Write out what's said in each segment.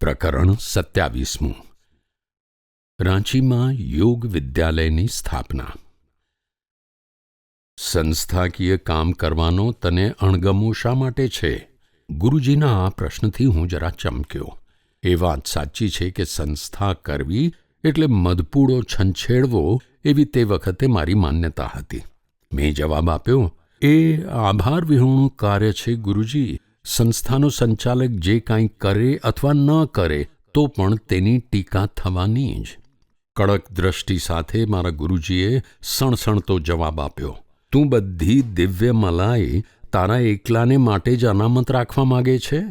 પ્રકરણ સત્યાવીસમું. રાંચીમાં યોગ વિદ્યાલયની સ્થાપના. સંસ્થાકીય કામ કરવાનો તને અણગમો શા માટે છે? ગુરુજીના આ પ્રશ્નથી હું જરા ચમક્યો. એ વાત સાચી છે કે સંસ્થા કરવી એટલે મધપૂડો છંછેડવો એવી તે વખતે મારી માન્યતા હતી. મેં જવાબ આપ્યો, એ આભાર વિહોણું કાર્ય છે ગુરુજી. સંસ્થાનો સંચાલક જે કાંઈ કરે અથવા ન કરે, તો પણ તેની ટીકા થવાની જ. કડક દ્રષ્ટિ સાથે મારા ગુરુજીએ સણસણતો જવાબ આપ્યો. તું બધી દિવ્ય મલાઈ તારા એકલાને માટે જ અનામત રાખવા માગે છે?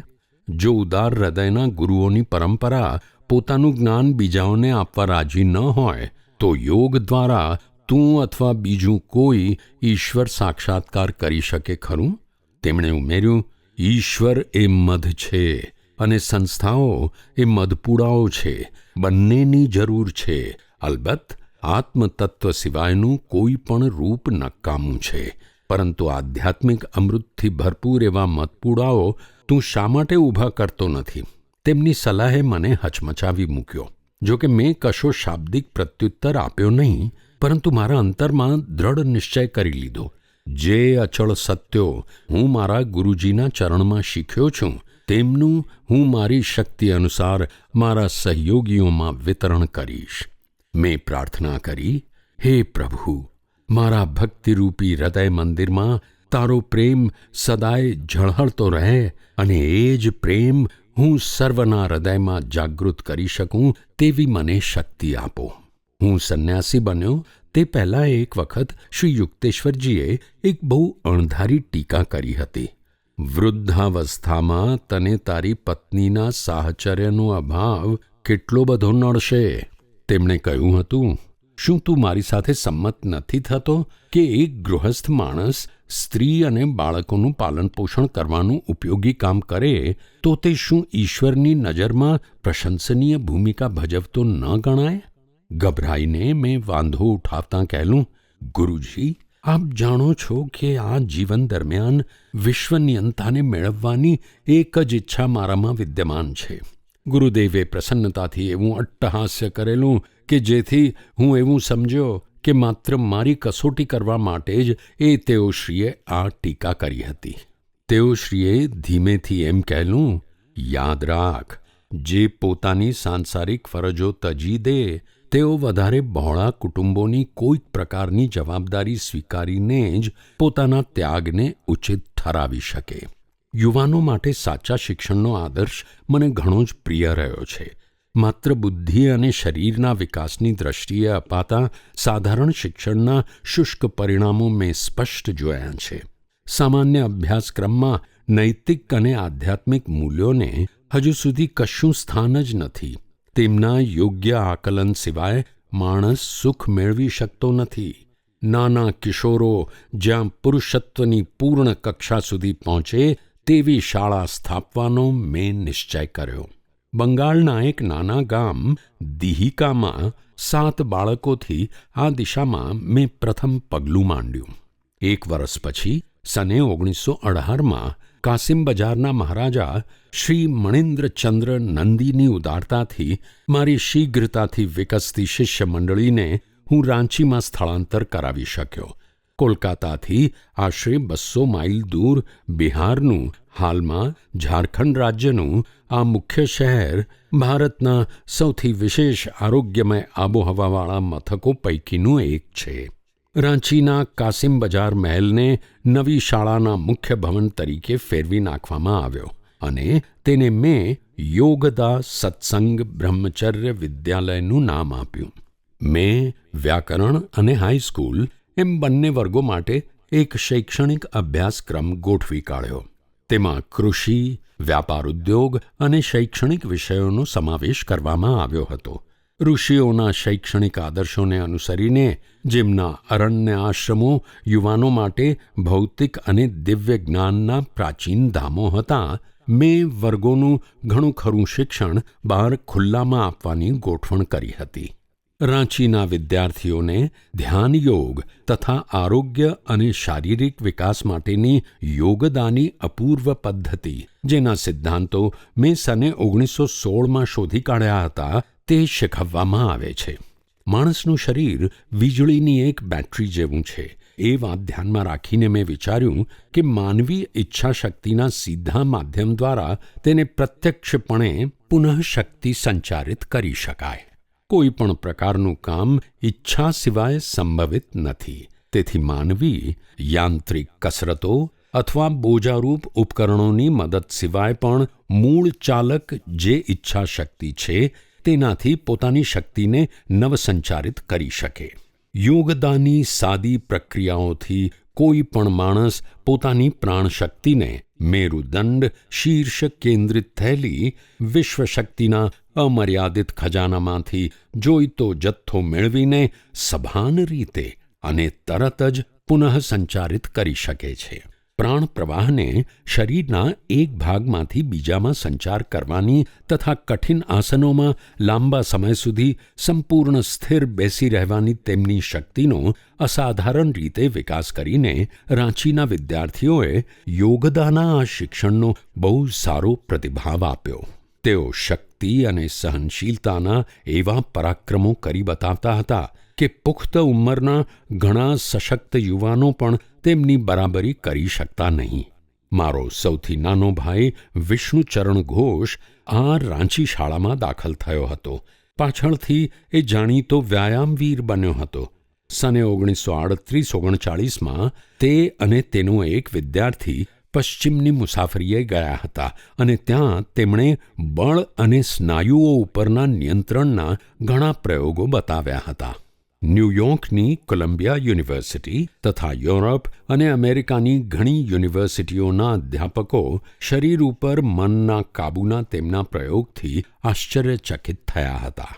જો ઉદાર હૃદયના ગુરુઓની પરંપરા પોતાનું જ્ઞાન બીજાઓને આપવા રાજી ન હોય, તો યોગ દ્વારા તું અથવા બીજું કોઈ ઈશ્વર સાક્ષાત્કાર કરી શકે ખરું? તેમણે ઉમેર્યું ઈશ્વર એ મધ છે અને સંસ્થાઓ એ મધપુડાઓ છે. બંનેની જરૂર છે. અલબત્ત, આત્મતત્વ સિવાયનું કોઈ પણ રૂપ નકામું છે. પરંતુ આધ્યાત્મિક અમૃતથી ભરપૂર એવા મધપુડાઓ તું શા માટે ઊભા કરતો નથી? તેમની સલાહે મને હચમચાવી મૂક્યો. જો કે મેં કશો શાબ્દિક પ્રત્યુત્તર આપ્યો નહીં, પરંતુ મારા અંતરમાં દ્રઢ નિશ્ચય કરી લીધો. જે અચળ સત્યો હું મારા ગુરુજીના ચરણમાં શીખ્યો છું, તેમનું હું મારી શક્તિ અનુસાર મારા સહયોગીઓમાં વિતરણ કરીશ. મેં પ્રાર્થના કરી, હે પ્રભુ, મારા ભક્તિરૂપી હૃદય મંદિરમાં તારો પ્રેમ સદાય ઝળહળતો રહે અને એ જ પ્રેમ હું સર્વના હૃદયમાં જાગૃત કરી શકું તેવી મને શક્તિ આપો. હું સંન્યાસી બન્યો તે પહેલાં એક વખત શ્રી યુક્તેશ્વરજીએ એક બહુ અણધારી ટીકા કરી હતી. વૃદ્ધાવસ્થામાં તને તારી પત્નીના સાહચર્યનો અભાવ કેટલો બધો નડશે. તેમણે કહ્યું હતું, શું તું મારી સાથે સંમત નથી થતો કે એક ગૃહસ્થ માણસ સ્ત્રી અને બાળકોનું પાલનપોષણ કરવાનું ઉપયોગી કામ કરે, તો તે શું ઈશ્વરની નજરમાં પ્રશંસનીય ભૂમિકા ભજવતો ન ગણાય? ગભરાઈને મેં વાંધો ઉઠાવતાં કહેલું, ગુરુજી, આપ જાણો છો કે આ જીવન દરમિયાન વિશ્વનિયંતાને મેળવવાની એક જ ઈચ્છા મારામાં વિદ્યમાન છે. ગુરુદેવે પ્રસન્નતાથી એવું અટ્ટહાસ્ય કરેલું કે જેથી હું એવું સમજ્યો કે માત્ર મારી કસોટી કરવા માટે જ એ તેઓશ્રીએ આ ટીકા કરી હતી. તેઓશ્રીએ ધીમેથી એમ કહેલું, યાદ રાખ, જે પોતાની સાંસારિક ફરજો તજી દે તેઓ વધારે બહોળા કુટુંબોની કોઈક પ્રકારની જવાબદારી સ્વીકારીને જ પોતાના ત્યાગને ઉચિત ઠરાવી શકે. યુવાનો માટે સાચા શિક્ષણનો આદર્શ મને ઘણો જ પ્રિય રહ્યો છે. માત્ર બુદ્ધિ અને શરીરના વિકાસની દ્રષ્ટિએ અપાતા સાધારણ શિક્ષણના શુષ્ક પરિણામો મેં સ્પષ્ટ જોયા છે. સામાન્ય અભ્યાસક્રમમાં નૈતિક અને આધ્યાત્મિક મૂલ્યોને હજુ સુધી કશું સ્થાન જ નથી. તેમના યોગ્ય આકલન સિવાય માણસ સુખ મેળવી શકતો નથી. નાના કિશોરો જ્યાં પુરુષત્વની પૂર્ણ કક્ષા સુધી પહોંચે તેવી શાળા સ્થાપવાનો મેં નિશ્ચય કર્યો. બંગાળના એક નાના ગામ દિહિકામાં સાત બાળકોથી આ દિશામાં મેં પ્રથમ પગલું માંડ્યું. એક વર્ષ પછી, સને ઓગણીસો અઢારમાં કાસિમ બજારના મહારાજા શ્રી મણિન્દ્રચંદ્ર નંદીની ઉદારતાથી, મારી શીઘ્રતાથી વિકસતી શિષ્ય મંડળીને હું રાંચીમાં સ્થળાંતર કરાવી શક્યો. કોલકાતાથી આશરે બસો માઇલ દૂર બિહારનું, હાલમાં ઝારખંડ રાજ્યનું, આ મુખ્ય શહેર ભારતના સૌથી વિશેષ આરોગ્યમય આબોહવાવાળા મથકો પૈકીનું એક છે. રાંચીના કાસિમ બજાર મહેલને નવી શાળાના મુખ્ય ભવન તરીકે ફેરવી નાખવામાં આવ્યો અને તેને મેં યોગદા સત્સંગ બ્રહ્મચર્ય વિદ્યાલયનું નામ આપ્યું. મેં વ્યાકરણ અને હાઈસ્કૂલ એમ બંને વર્ગો માટે એક શૈક્ષણિક અભ્યાસક્રમ ગોઠવી કાઢ્યો. તેમાં કૃષિ, વ્યાપાર ઉદ્યોગ અને શૈક્ષણિક વિષયોનો સમાવેશ કરવામાં આવ્યો હતો. ઋષિઓના શૈક્ષણિક આદર્શોને અનુસરીને જેમના અરણ્ય આશ્રમો યુવાનો માટે ભૌતિક અને દિવ્ય જ્ઞાનના પ્રાચીન ધામો હતા, મેં વર્ગોનું ઘણું ખરું શિક્ષણ બહાર ખુલ્લામાં આપવાની ગોઠવણ કરી હતી. રાંચીના વિદ્યાર્થીઓને ધ્યાન યોગ તથા આરોગ્ય અને શારીરિક વિકાસ માટેની યોગદાની અપૂર્વ પદ્ધતિ, જેના સિદ્ધાંતો મેં સને ઓગણીસો સોળમાં શોધી કાઢ્યા હતા તે શીખવવામાં આવે છે. માણસનું શરીર વીજળીની એક બેટરી જેવું છે. એ વાત ધ્યાનમાં રાખીને મેં વિચાર્યું કે માનવી ઈચ્છાશક્તિના સીધા માધ્યમ દ્વારા તેને પ્રત્યક્ષપણે પુનઃશક્તિ સંચારિત કરી શકાય. કોઈ પણ પ્રકારનું કામ ઈચ્છા સિવાય સંભવિત નથી. તેથી માનવી યાંત્રિક કસરતો અથવા બોજારૂપ ઉપકરણોની મદદ સિવાય પણ મૂળ ચાલક જે ઈચ્છાશક્તિ છે તેનાથી પોતાની શક્તિને નવસંચારિત કરી શકે. યોગદાની સાદી પ્રક્રિયાઓથી કોઈ પણ માણસ પોતાની પ્રાણશક્તિને મેરુદંડ શીર્ષ કેન્દ્રિત થયેલી વિશ્વશક્તિના અમર્યાદિત ખજાનામાંથી જોઈતો જથ્થો મેળવીને સભાન રીતે અને તરત જ પુનઃસંચારિત કરી શકે છે. પ્રાણ પ્રવાહને શરીરના એક ભાગમાંથી બીજામાં સંચાર કરવાની તથા કઠિન આસનોમાં લાંબા સમય સુધી સંપૂર્ણ સ્થિર બેસી રહેવાની તેમની શક્તિનો અસાધારણ રીતે વિકાસ કરીને રાંચીના વિદ્યાર્થીઓએ યોગદાના આ શિક્ષણનો બહુ સારો પ્રતિભાવ આપ્યો. તેઓ શક્તિ અને સહનશીલતાના એવા પરાક્રમો કરી બતાવતા હતા કે પુખ્ત ઉંમરના ઘણા સશક્ત યુવાનો પણ તેમની બરાબરી કરી શકતા નહીં. મારો સૌથી નાનો ભાઈ વિષ્ણુચરણ ઘોષ આ રાંચી શાળામાં દાખલ થયો હતો. પાછળથી એ જાણીતો વ્યાયામવીર બન્યો હતો. સને ઓગણીસો આડત્રીસ ઓગણચાળીસમાં તે અને તેનો એક વિદ્યાર્થી પશ્ચિમની મુસાફરીએ ગયા હતા અને ત્યાં તેમણે બળ અને સ્નાયુઓ ઉપરના નિયંત્રણના ઘણા પ્રયોગો બતાવ્યા હતા. ન્યૂયોર્કની કોલંબિયા યુનિવર્સિટી તથા યુરોપ અને અમેરિકાની ઘણી યુનિવર્સિટીઓના અધ્યાપકો શરીર ઉપર મનના કાબૂના તેમના પ્રયોગથી આશ્ચર્યચકિત થયા હતા.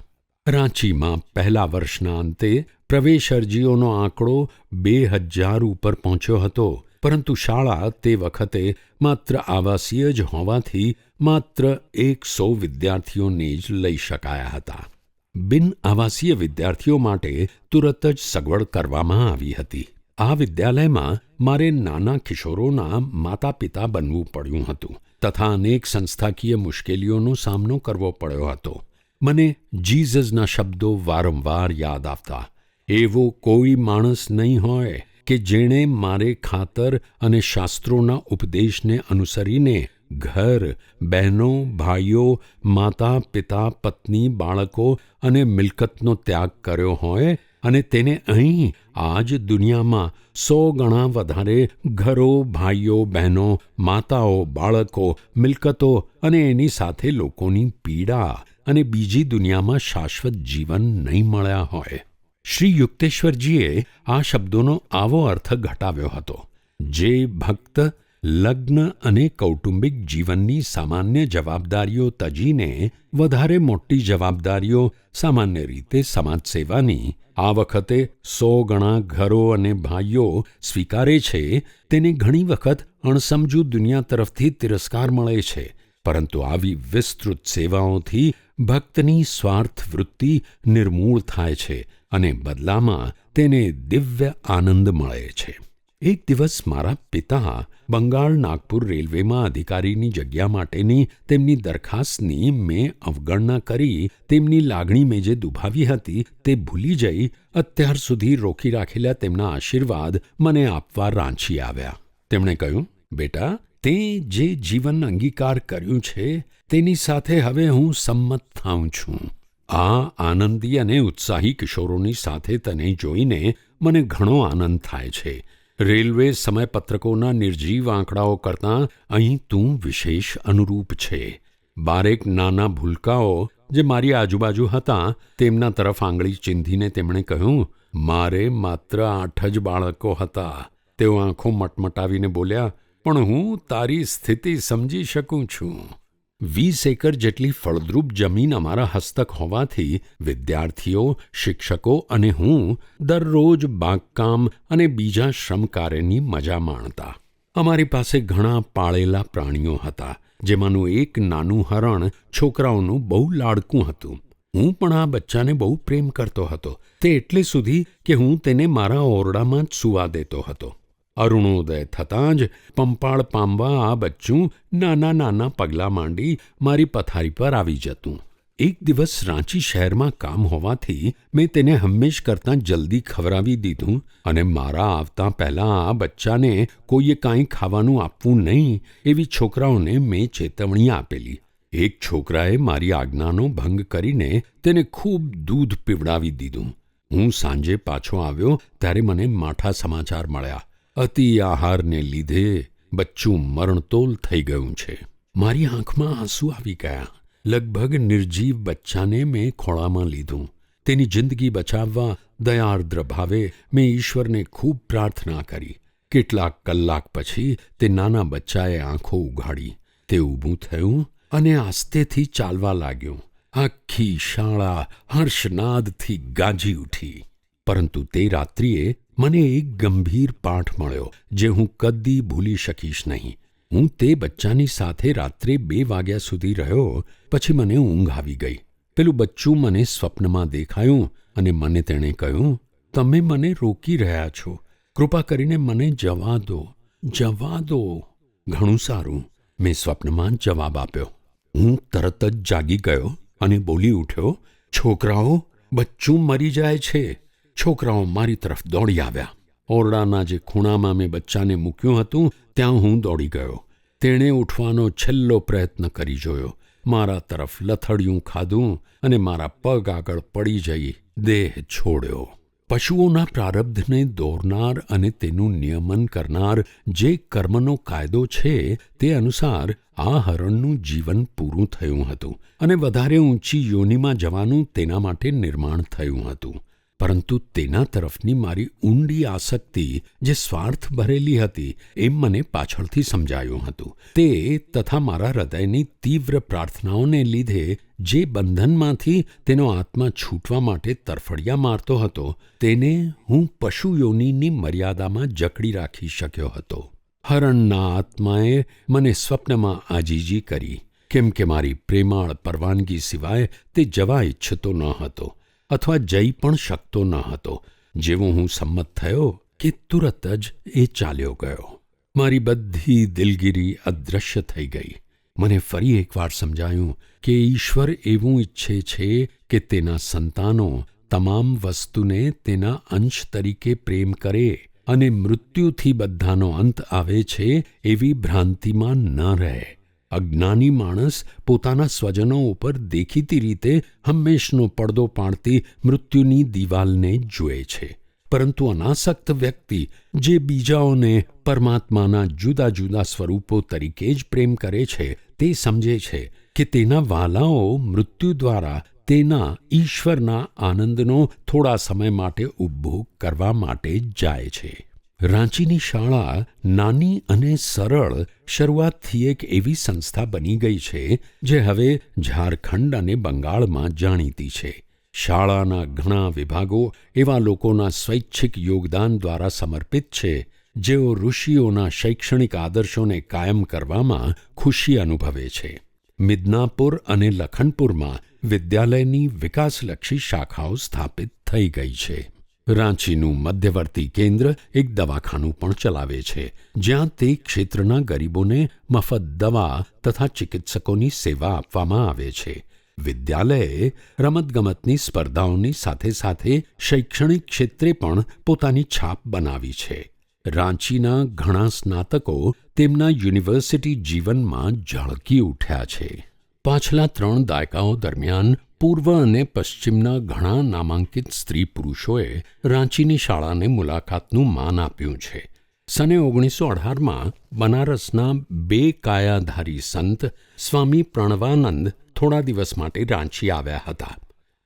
રાંચીમાં પહેલા વર્ષના અંતે પ્રવેશ અરજીઓનો આંકડો બે હજાર ઉપર પહોંચ્યો હતો, પરંતુ શાળા તે વખતે માત્ર આવાસીય જ હોવાથી માત્ર એકસો વિદ્યાર્થીઓને જ લઈ શકાયા હતા. બિન આવાસીય વિદ્યાર્થીઓ માટે તુરત જ સગવડ કરવામાં આવી હતી. આ વિદ્યાલયમાં મારે નાના કિશોરોના માતા પિતા બનવું પડ્યું હતું તથા અનેક સંસ્થાકીય મુશ્કેલીઓનો સામનો કરવો પડ્યો હતો. મને જીઝસના શબ્દો વારંવાર યાદ આવતા. એવો કોઈ માણસ નહીં હોય કે જેણે મારે ખાતર અને શાસ્ત્રોના ઉપદેશને અનુસરીને ઘર, બહેનો, ભાઈઓ, માતા, પિતા, પત્ની, બાળકો અને મિલકતનો ત્યાગ કર્યો હોય અને તેને અહીં, આજ દુનિયામાં સો ગણા વધારે ઘરો, ભાઈઓ, બહેનો, માતાઓ, બાળકો, મિલકતો અને એની સાથે લોકોની પીડા અને બીજી દુનિયામાં શાશ્વત જીવન નહીં મળ્યા હોય. શ્રી યુક્તેશ્વરજીએ આ શબ્દોનો આવો અર્થ ઘટાવ્યો હતો. જે ભક્ત લગ્ન અને કૌટુંબિક જીવનની સામાન્ય જવાબદારીઓ તજીને વધારે મોટી જવાબદારીઓ સામાન્ય રીતે સમાજસેવાની આ વખતે સો ગણા ઘરો અને ભાઈઓ સ્વીકારે છે, તેને ઘણી વખત અણસમજુ દુનિયા તરફથી તિરસ્કાર મળે છે. પરંતુ આવી વિસ્તૃત સેવાઓથી ભક્તની સ્વાર્થ વૃત્તિ નિર્મૂળ થાય છે અને બદલામાં તેને દિવ્ય આનંદ મળે છે. એક દિવસ મારા પિતા બંગાળ નાગપુર રેલવેમાં અધિકારીની જગ્યા માટેની તેમની દરખાસ્તની મેં અવગણના કરી તેમની લાગણી મેં જે દુભાવી હતી તે ભૂલી જઈ અત્યાર સુધી રોકી રાખેલા તેમના આશીર્વાદ મને આપવા રાંચી આવ્યા. તેમણે કહ્યું, બેટા, તે જે જીવન અંગીકાર કર્યું છે તેની સાથે હવે હું સંમત થાઉં છું. આ આનંદી અને ઉત્સાહી કિશોરોની સાથે તને જોઈને મને ઘણો આનંદ થાય છે. રેલવે સમયપત્રકોના નિર્જીવ આંકડાઓ કરતાં અહીં તું વિશેષ અનુરૂપ છે. બારેક નાના ભૂલકાઓ જે મારી આજુબાજુ હતા, તેમના તરફ આંગળી ચીંધીને તેમણે કહ્યું, મારે માત્ર આઠ જ બાળકો હતા. તેઓ આંખો મટમટાવીને બોલ્યા, પણ હું તારી સ્થિતિ સમજી શકું છું. વીસ એકર જેટલી ફળદ્રુપ જમીન અમારા હસ્તક હોવાથી વિદ્યાર્થીઓ, શિક્ષકો અને હું દરરોજ બાગકામ અને બીજા શ્રમકાર્યની મજા માણતા. અમારી પાસે ઘણા પાળેલા પ્રાણીઓ હતા, જેમાંનું એક નાનું હરણ છોકરાઓનું બહુ લાડકું હતું. હું પણ આ બચ્ચાને બહુ પ્રેમ કરતો હતો, તે એટલે સુધી કે હું તેને મારા ઓરડામાં જ સૂવા દેતો હતો. અરુણોદય થતાં જ પંપાળ પામવા આ બચ્ચું નાના નાના પગલાં માંડી મારી પથારી પર આવી જતું. એક દિવસ રાંચી શહેરમાં કામ હોવાથી મેં તેને હંમેશ કરતાં જલ્દી ખવડાવી દીધું અને મારા આવતા પહેલાં આ બચ્ચાને કોઈએ કાંઈ ખાવાનું આપવું નહીં એવી છોકરાઓને મેં ચેતવણી આપેલી. એક છોકરાએ મારી આજ્ઞાનો ભંગ કરીને તેને ખૂબ દૂધ પીવડાવી દીધું. હું સાંજે પાછો આવ્યો ત્યારે મને માઠા સમાચાર મળ્યા. અતિ આહારને લીધે બચ્ચું મરણતોલ થઈ ગયું છે. મારી આંખમાં આંસુ આવી ગયા. લગભગ નિર્જીવ બચ્ચાને મેં ખોળામાં લીધું. તેની જિંદગી બચાવવા દયાર્દ્ર ભાવે મેં ઈશ્વરને ખૂબ પ્રાર્થના કરી. કેટલાક કલાક પછી તે નાના બચ્ચાએ આંખો ઉઘાડી. તે ઊભું થયું અને આસ્તેથી ચાલવા લાગ્યું. આખી શાળા હર્ષનાદથી ગાજી ઉઠી. પરંતુ તે રાત્રિએ મને એક ગંભીર પાઠ મળ્યો, જે હું કદી ભૂલી શકીશ નહીં. હું તે બચ્ચાની સાથે રાત્રે બે વાગ્યા સુધી રહ્યો, પછી મને ઊંઘ આવી ગઈ. પેલું બચ્ચું મને સ્વપ્નમાં દેખાયું અને મને તેણે કહ્યું, તમે મને રોકી રહ્યા છો. કૃપા કરીને મને જવા દો જવા દો. ઘણું સારું. મેં સ્વપ્નમાં જવાબ આપ્યો. હું તરત જ જાગી ગયો અને બોલી ઉઠ્યો, છોકરાઓ, બચ્ચું મરી જાય છે. છોકરાઓ મારી તરફ દોડી આવ્યા. ઓરડાના જે ખૂણામાં મેં બચ્ચાને મૂક્યું હતું, ત્યાં હું દોડી ગયો. તેણે ઉઠવાનો છેલ્લો પ્રયત્ન કરી જોયો. મારા તરફ લથડિયું ખાધું અને મારા પગ આગળ પડી જઈ દેહ છોડ્યો. પશુઓના પ્રારબ્ધને દોરનાર અને તેનું નિયમન કરનાર જે કર્મનો કાયદો છે, તે અનુસાર આ હરણનું જીવન પૂરું થયું હતું અને વધારે ઊંચી યોનિમાં જવાનું તેના માટે નિર્માણ થયું હતું. પરંતુ તેના તરફની મારી ઊંડી આસક્તિ જે સ્વાર્થ ભરેલી હતી એમ મને પાછળથી સમજાયું હતું. તે તથા મારા હૃદયની તીવ્ર પ્રાર્થનાઓને લીધે જે બંધનમાંથી તેનો આત્મા છૂટવા માટે તરફડિયા મારતો હતો, તેને હું પશુ યોનીની મર્યાદામાં જકડી રાખી શક્યો હતો. હરણના આત્માએ મને સ્વપ્નમાં આજીજી કરી. કેમ કે મારી પ્રેમાળ પરવાનગી સિવાય તે જવા ઈચ્છતો ન હતો. અથવા જઈ પણ શકતો ન હતો. જેવો હું સંમત થયો કે તુરત જ એ ચાલ્યો ગયો. મારી બધી દિલગીરી અદૃશ્ય થઈ ગઈ. મને ફરી એકવાર સમજાયું કે ઈશ્વર એવું ઈચ્છે છે કે તેના સંતાનો તમામ વસ્તુને તેના અંશ તરીકે પ્રેમ કરે અને મૃત્યુથી બધાનો અંત આવે છે એવી ભ્રાંતિમાં ન રહે. અજ્ઞાની માણસ પોતાના સ્વજનો ઉપર દેખીતી રીતે હંમેશનો પડદો પાડતી મૃત્યુની દિવાલને જુએ છે. પરંતુ અનાસક્ત વ્યક્તિ, જે બીજાઓને પરમાત્માના જુદા જુદા સ્વરૂપો તરીકે જ પ્રેમ કરે છે, તે સમજે છે કે તેના વાલાઓ મૃત્યુ દ્વારા તેના ઈશ્વરના આનંદનો થોડા સમય માટે ઉપભોગ કરવા માટે જાય છે. રાંચીની શાળા નાની અને સરળ શરૂઆતથી એક એવી સંસ્થા બની ગઈ છે, જે હવે ઝારખંડ અને બંગાળમાં જાણીતી છે. શાળાના ઘણા વિભાગો એવા લોકોના સ્વૈચ્છિક યોગદાન દ્વારા સમર્પિત છે, જેઓ ઋષિઓના શૈક્ષણિક આદર્શોને કાયમ કરવામાં ખુશી અનુભવે છે. મિદનાપુર અને લખનપુરમાં વિદ્યાલયની વિકાસલક્ષી શાખાઓ સ્થાપિત થઈ ગઈ છે. રાંચીનું મધ્યવર્તી કેન્દ્ર એક દવાખાનું પણ ચલાવે છે, જ્યાં તે ક્ષેત્રના ગરીબોને મફત દવા તથા ચિકિત્સકોની સેવા આપવામાં આવે છે. વિદ્યાલયે રમતગમતની સ્પર્ધાઓની સાથે સાથે શૈક્ષણિક ક્ષેત્રે પણ પોતાની છાપ બનાવી છે. રાંચીના ઘણા સ્નાતકો તેમના યુનિવર્સિટી જીવનમાં ઝળકી ઉઠ્યા છે. પાછલા ત્રણ દાયકાઓ દરમિયાન પૂર્વ અને પશ્ચિમના ઘણા નામાંકિત સ્ત્રી પુરુષોએ રાંચીની શાળાને મુલાકાતનું માન આપ્યું છે. સને ઓગણીસો અઢારમાં બનારસના બે કાયાધારી સંત સ્વામી પ્રણવાનંદ થોડા દિવસ માટે રાંચી આવ્યા હતા.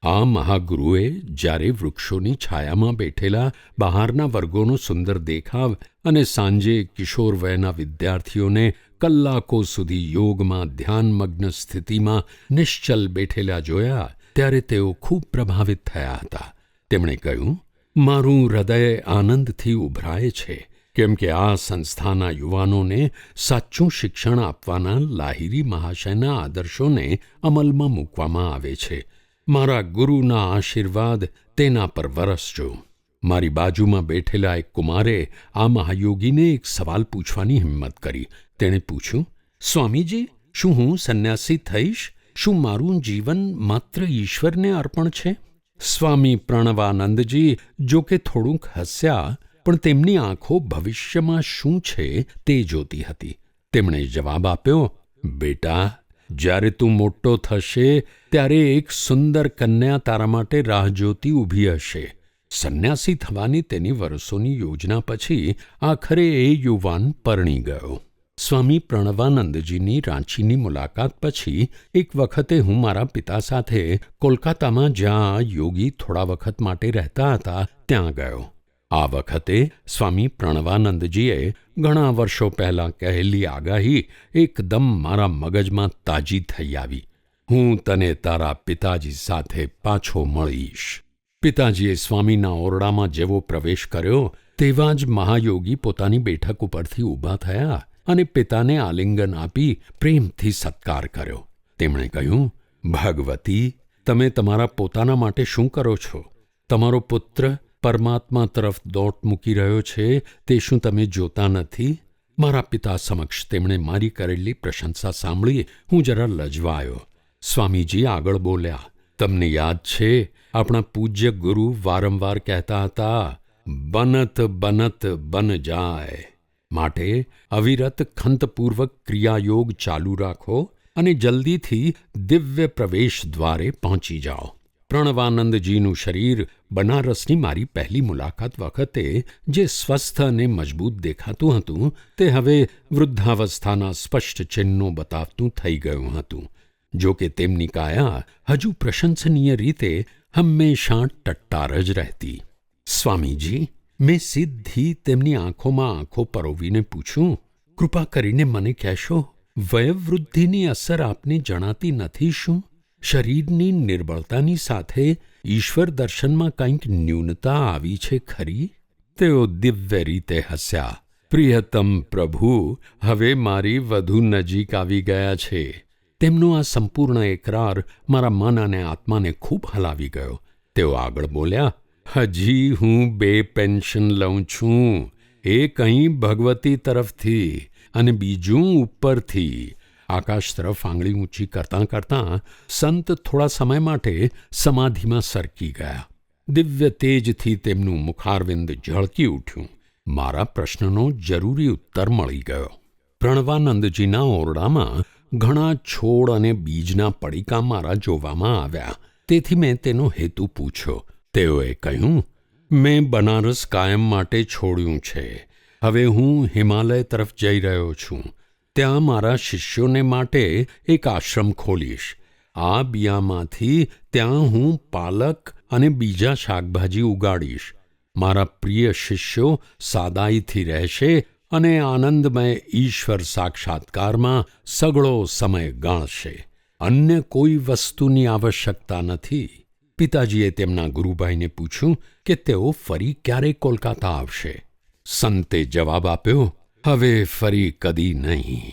આ મહાગુરુએ જ્યારે વૃક્ષોની છાયામાં બેઠેલા બહારના વર્ગોનો સુંદર દેખાવ અને સાંજે કિશોર વયના વિદ્યાર્થીઓને કલાકો સુધી યોગમાં, ધ્યાનમગ્ન સ્થિતિમાં નિશ્ચલ બેઠેલા જોયા ત્યારે તેઓ ખૂબ પ્રભાવિત થયા હતા. તેમણે કહ્યું, મારું હૃદય આનંદથી ઉભરાય છે, કેમ કે આ સંસ્થાના યુવાનોને સાચું શિક્ષણ આપવાના લાહિરી મહાશયના આદર્શોને અમલમાં મૂકવામાં આવે છે. મારા ગુરુના આશીર્વાદ તેના પર વરસજો મારી બાજુમાં બેઠેલા એક કુમારે આ મહાયોગીને એક સવાલ પૂછવાની હિંમત કરી. તેણે પૂછ્યું, સ્વામીજી, શું હું સંન્યાસી થઈશ? શું મારું જીવન માત્ર ઈશ્વરને અર્પણ છે? સ્વામી પ્રણવાનંદજી, જો કે થોડુંક હસ્યા, પણ તેમની આંખો ભવિષ્યમાં શું છે તે જોતી હતી. તેમણે જવાબ આપ્યો, બેટા, જ્યારે તું મોટો થશે, ત્યારે એક સુંદર કન્યા તારા માટે રાહ જોતી ઊભી હશે. સંન્યાસી થવાની તેની વર્ષોની યોજના પછી આખરે એ યુવાન પરણી ગયો. સ્વામી પ્રણવાનંદજીની રાંચીની મુલાકાત પછી એક વખતે હું મારા પિતા સાથે કોલકાતામાં જ્યાં યોગી થોડા વખત માટે રહેતા હતા ત્યાં ગયો. આ વખતે સ્વામી પ્રણવાનંદજીએ ઘણા વર્ષો પહેલાં કહેલી આગાહી એકદમ મારા મગજમાં તાજી થઈ આવી. હું તને તારા પિતાજી સાથે પાછો મળીશ. પિતાજીએ સ્વામીના ઓરડામાં જેવો પ્રવેશ કર્યો, તેવા જ મહાયોગી પોતાની બેઠક ઉપરથી ઊભા થયા. અને પિતાને આલિંગન આપી પ્રેમથી સત્કાર કર્યો. તેમણે કહ્યું, ભગવતી, તમે તમારા પોતાના માટે શું કરો છો? તમારો પુત્ર પરમાત્મા તરફ દોટ મૂકી રહ્યો છે, તે શું તમે જોતા નથી? મારા પિતા સમક્ષ તેમણે મારી કરેલી પ્રશંસા સાંભળી હું જરા લજવાયો. સ્વામીજી આગળ બોલ્યા, તમને યાદ છે, આપણા પૂજ્ય ગુરુ વારંવાર કહેતા હતા, બનત બનત બન જાય. માટે અવિરત ખંતપૂર્વક ક્રિયાયોગ ચાલુ રાખો અને જલ્દીથી દિવ્ય પ્રવેશ દ્વારે પહોંચી જાઓ. પ્રણવાનંદજીનું શરીર બનારસની મારી પહેલી મુલાકાત વખતે જે સ્વસ્થ અને મજબૂત દેખાતું હતું, તે હવે વૃદ્ધાવસ્થાના સ્પષ્ટ ચિહ્નો બતાવતું થઈ ગયું હતું. જો કે તેમની કાયા હજુ પ્રશંસનીય રીતે હંમેશા ટટ્ટાર જ રહેતી. સ્વામીજી મેં સીધી તેમની આંખોમાં આંખો પરોવીને પૂછ્યું, કૃપા કરીને મને કહેશો, વયવૃદ્ધિની અસર આપને જણાતી નથી શું? શરીરની નિર્બળતાની સાથે ઈશ્વર દર્શનમાં કંઈક ન્યૂનતા આવી છે ખરી? તેઓ દિવ્ય રીતે હસ્યા, પ્રિયતમ પ્રભુ, હવે મારી વધુ નજીક આવી ગયા છે. તેમનો આ સંપૂર્ણ એકરાર મારા મન અને આત્માને ખૂબ હલાવી ગયો. તેઓ આગળ બોલ્યા હજી હું બે પેન્શન લઉં છું. એ કંઈ ભગવતી તરફથી અને બીજું ઉપરથી. આકાશ તરફ આંગળી ઊંચી કરતાં કરતાં સંત થોડા સમય માટે સમાધિમાં સરકી ગયા. દિવ્ય તેજથી તેમનું મુખારવિંદ ઝળકી ઉઠ્યું. મારા પ્રશ્નનો જરૂરી ઉત્તર મળી ગયો. પ્રણવાનંદજીના ઓરડામાં ઘણા છોડ અને બીજના પડીકા મારા જોવામાં આવ્યા. તેથી મેં તેનો હેતુ પૂછ્યો. તેઓએ કહ્યું, મેં બનારસ કાયમ માટે છોડ્યું છે. હવે હું હિમાલય તરફ જઈ રહ્યો છું. ત્યાં મારા શિષ્યોને માટે એક આશ્રમ ખોલીશ. આ બિયામાંથી ત્યાં હું પાલક અને બીજા શાકભાજી ઉગાડીશ. મારા પ્રિય શિષ્યો સાદાઈથી રહેશે અને આનંદમય ઈશ્વર સાક્ષાત્કારમાં સગળો સમય ગાળશે. અન્ય કોઈ વસ્તુની આવશ્યકતા નથી. પિતાજીએ તેમના ગુરુભાઈને પૂછ્યું કે તેઓ ફરી ક્યારે કોલકાતા આવશે? સંતે જવાબ આપ્યો, હવે ફરી કદી નહીં.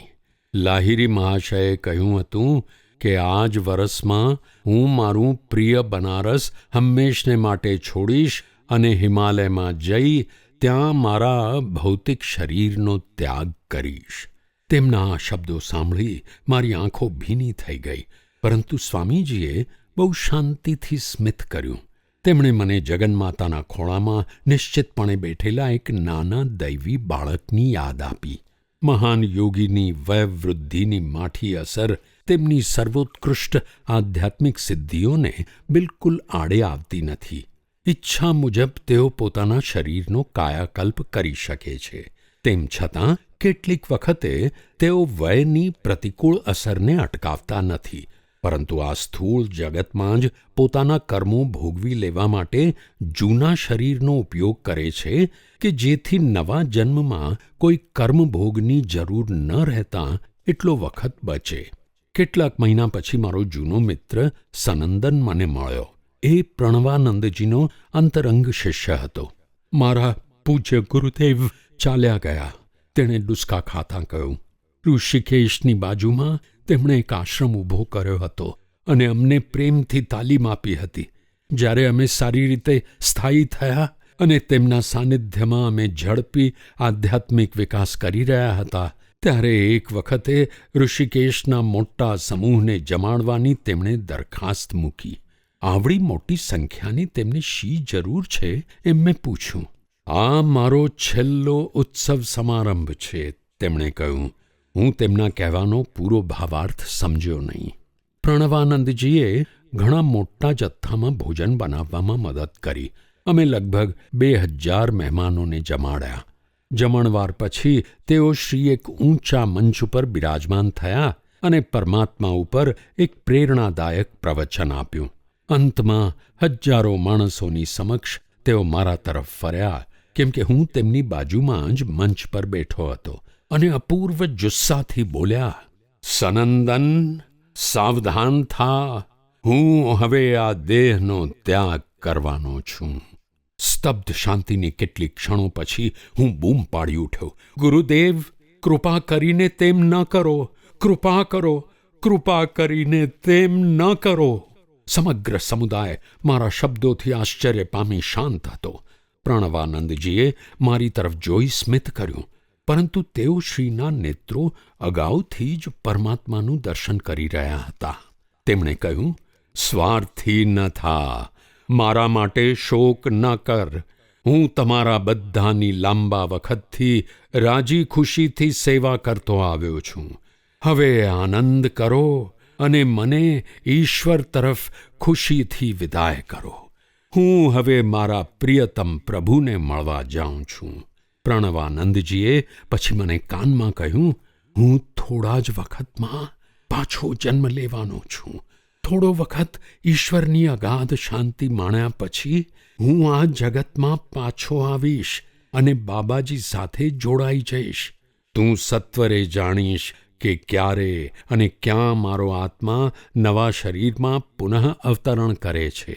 લાહિરી મહાશયે કહ્યું હતું કે આ જ વરસમાં હું મારું પ્રિય બનારસ હંમેશને માટે છોડીશ અને હિમાલયમાં જઈ ત્યાં મારા ભૌતિક શરીરનો ત્યાગ કરીશ. તેમના આ શબ્દો સાંભળી મારી આંખો ભીની થઈ ગઈ. પરંતુ સ્વામીજીએ બહુ શાંતિથી સ્મિત કર્યું. તેમણે મને જગન્માતાના ખોળામાં નિશ્ચિતપણે બેઠેલા એક નાના દૈવી બાળકની યાદ આપી. મહાન યોગીની વયવૃદ્ધિની માઠી અસર તેમની સર્વોત્કૃષ્ટ આધ્યાત્મિક સિદ્ધિઓને બિલકુલ આડે આવતી નથી. ઈચ્છા મુજબ તેઓ પોતાના શરીરનો કાયાકલ્પ કરી શકે છે. તેમ છતાં, કેટલીક વખતે તેઓ વયની પ્રતિકૂળ અસરને અટકાવતા નથી. પરંતુ આ સ્થૂળ જગતમાં જ પોતાના કર્મો ભોગવી લેવા માટે જૂના શરીરનો ઉપયોગ કરે છે કે જેથી નવા જન્મમાં કોઈ કર્મભોગની જરૂર ન રહેતા એટલો વખત બચે. કેટલાક મહિના પછી મારો જૂનો મિત્ર સનંદન મને મળ્યો. એ પ્રણવાનંદજીનો અંતરંગ શિષ્ય હતો. મારા પૂજ્ય ગુરુદેવ ચાલ્યા ગયા. તેણે ડુસ્કા ખાતા કહ્યું, ઋષિકેશની બાજુમાં તેમણે એક આશ્રમ ઊભો કર્યો હતો અને અમને પ્રેમથી તાલીમ આપી હતી. જ્યારે અમે સારી રીતે સ્થાયી થયા અને તેમના સાનિધ્યમાં અમે ઝડપી આધ્યાત્મિક વિકાસ કરી રહ્યા હતા, ત્યારે એક વખતે ઋષિકેશના મોટા સમૂહને જમાડવાની તેમણે દરખાસ્ત મૂકી. આવડી મોટી સંખ્યાની તેમને શી જરૂર છે? એમ મેં પૂછ્યું. આ મારો છેલ્લો ઉત્સવ સમારંભ છે, તેમણે કહ્યું. હું તેમના કહેવાનો પૂરો ભાવાર્થ સમજ્યો નહીં. પ્રણવાનંદજીએ ઘણા મોટા જથ્થામાં ભોજન બનાવવામાં મદદ કરી. અમે લગભગ બે હજાર મહેમાનોને જમાડ્યા. જમણવાર પછી તેઓ શ્રી એક ઊંચા મંચ ઉપર બિરાજમાન થયા અને પરમાત્મા ઉપર એક પ્રેરણાદાયક પ્રવચન આપ્યું. અંતમાં હજારો માણસોની સમક્ષ તેઓ મારા તરફ ફર્યા, કેમ કે હું તેમની બાજુમાં જ મંચ પર બેઠો હતો. અને અપૂર્વ જુસ્સાથી બોલ્યા, સનંદન, સાવધાન થા. હું હવે આ દેહનો ત્યાગ કરવાનો છું. સ્તબ્ધ શાંતિની કેટલીક ક્ષણો પછી હું બૂમ પાડી ઉઠ્યો. ગુરુદેવ, કૃપા કરીને તેમ ન કરો. કૃપા કરો. કૃપા કરીને તેમ ન કરો. સમગ્ર સમુદાય મારા શબ્દોથી આશ્ચર્ય પામી શાંત હતો. પ્રણવાનંદજીએ મારી તરફ જોઈ સ્મિત કર્યું. પરંતુ તેઓ શ્રીના નેત્રો અગાઉથી જ પરમાત્માનું દર્શન કરી રહ્યા હતા. તેમણે કહ્યું, સ્વાર્થી ન થા. મારા માટે શોક ન કર. હું તમારા બધાની લાંબા વખતથી રાજી ખુશીથી સેવા કરતો આવ્યો છું. હવે આનંદ કરો અને મને ઈશ્વર તરફ ખુશીથી વિદાય કરો. હું હવે મારા પ્રિયતમ પ્રભુને મળવા જાઉં છું. પ્રણવાનંદજીએ પછી મને કાનમાં કહ્યું, હું થોડા જ વખતમાં પાછો જન્મ લેવાનો છું. થોડો વખત ઈશ્વરની અગાધ શાંતિ માણ્યા પછી હું આ જગતમાં પાછો આવીશ અને બાબાજી સાથે જોડાઈ જઈશ. તું સત્વરે જાણીશ કે ક્યારે અને ક્યાં મારો આત્મા નવા શરીરમાં પુનઃ અવતરણ કરે છે.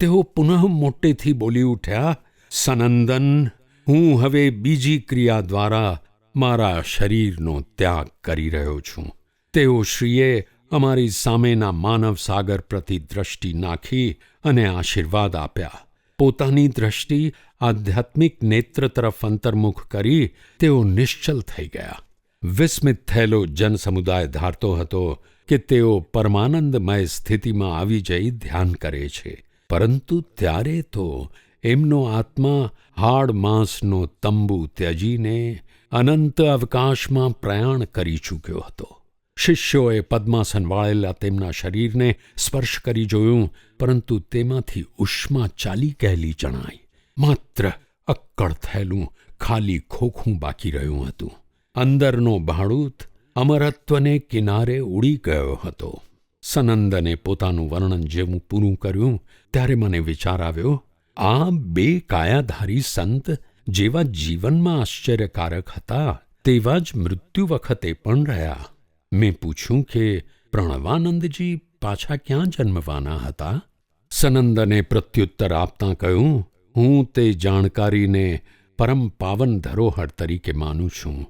તેઓ પુનઃ મોટેથી બોલી ઉઠ્યા, સનંદન હું હવે બીજી ક્રિયા દ્વારા મારા શરીરનો ત્યાગ કરી રહ્યો છું. તેઓ શ્રીએ અમારી સામેના માનવ સાગર પ્રતિ દ્રષ્ટિ નાખી અને આશીર્વાદ આપ્યા. પોતાની દ્રષ્ટિ આધ્યાત્મિક નેત્ર તરફ અંતર્મુખ કરી તેઓ નિશ્ચલ થઈ ગયા. વિસ્મિત થયેલો જનસમુદાય ધારતો હતો કે તેઓ પરમાનંદમય સ્થિતિમાં આવી જઈ ધ્યાન કરે છે. પરંતુ ત્યારે તો એમનો આત્મા હાડ માંસનો તંબુ ત્યજીને અનંત અવકાશમાં પ્રયાણ કરી ચૂક્યો હતો. શિષ્યોએ પદ્માસન વાળેલા તેમના શરીરને સ્પર્શ કરી જોયું, પરંતુ તેમાંથી ઉષ્મા ચાલી ગયેલી જણાઈ. માત્ર અક્કડ થયેલું ખાલી ખોખું બાકી રહ્યું હતું. અંદરનો ભાડૂત અમરત્વને કિનારે ઉડી ગયો હતો. સનંદને પોતાનું વર્ણન જેવું પૂરું કર્યું, ત્યારે મને વિચાર આવ્યો આ બે કાયાધારી સંત જેવા જીવનમાં આશ્ચર્યકારક હતા તેવા જ મૃત્યુ વખતે પણ રહ્યા. મેં પૂછ્યું કે પ્રણવાનંદજી પાછા ક્યાં જન્મવાના હતા? સનંદને પ્રત્યુત્તર આપતાં કહ્યું, હું તે જાણકારીને પરમ પાવન ધરોહર તરીકે માનું છું.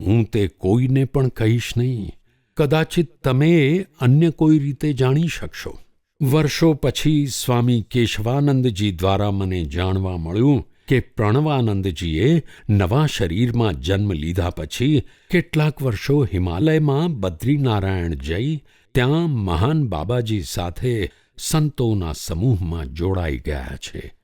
હું તે કોઈને પણ કહીશ નહીં. કદાચિત તમે અન્ય કોઈ રીતે જાણી શકશો. વર્ષો પછી સ્વામી કેશવાનંદજી દ્વારા મને જાણવા મળ્યું કે પ્રણવાનંદજીએ નવા શરીરમાં જન્મ લીધા પછી કેટલાક વર્ષો હિમાલયમાં બદ્રીનારાયણ જઈ ત્યાં મહાન બાબાજી સાથે સંતોના સમૂહમાં જોડાઈ ગયા છે.